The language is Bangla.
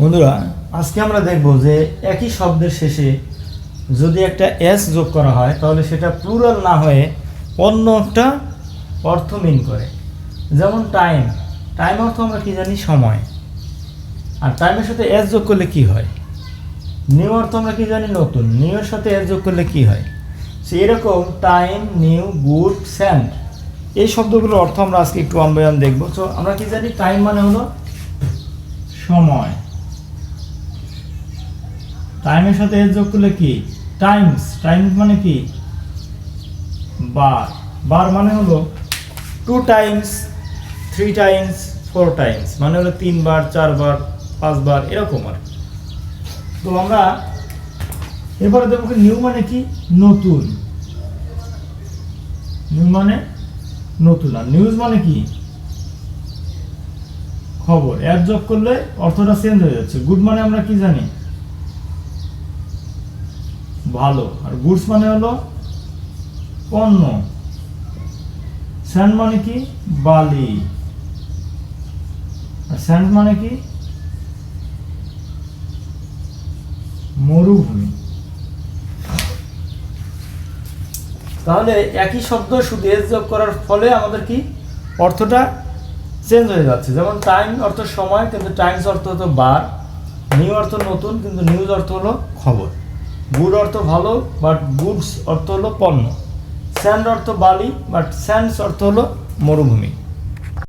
বন্ধুরা, আজকে আমরা দেখব যে একই শব্দের শেষে যদি একটা এস যোগ করা হয়, তাহলে সেটা প্লুরাল না হয়ে অন্য একটা অর্থ মিন করে। যেমন টাইম টাইম অর্থ আমরা কি জানি? সময়। আর টাইমের সাথে এস যোগ করলে কি হয়? নিউ অর্থ আমরা কি জানি? নতুন। নিউর সাথে এস যোগ করলে কি হয়? সে এরকম টাইম নিউ গুড স্যান্ড এই শব্দগুলোর অর্থ আমরা আজকে একটু অনবয়ান দেখব। তো আমরা কি জানি? টাইম মানে হলো সময়। টাইমের সাথে এর যোগ করলে কি? টাইমস টাইমস মানে কি? বার বার মানে হলো two times three times four times মানে হলো তিনবার চারবার পাঁচবার এরকম আর। তো আমরা এবারে দেখব নিউ মানে কি? নতুন। নিউ মানে নতুন। আর নিউজ মানে কি? খবর। অ্যাড যোগ করলে অর্থটা চেঞ্জ হয়ে যাচ্ছে। গুড মানে আমরা কি জানি? ভালো। আর গুডস মানে হলো পণ্য। স্যান্ড মানে কি? বালি। আর স্যান্ড মানে কি? মরুভূমি। তাহলে একই শব্দ শুধু এস যোগ করার ফলে আমাদের কি? অর্থটা চেঞ্জ হয়ে যাচ্ছে। যেমন টাইম অর্থ সময়, কিন্তু টাইমস অর্থ হতো বার। নিউ অর্থ নতুন, কিন্তু নিউজ অর্থ হলো খবর। গুড অর্থ ভালো বাট গুডস অর্থ হলো পণ্য। স্যান্ড অর্থ বালি বাট স্যান্ডস অর্থ হলো মরুভূমি।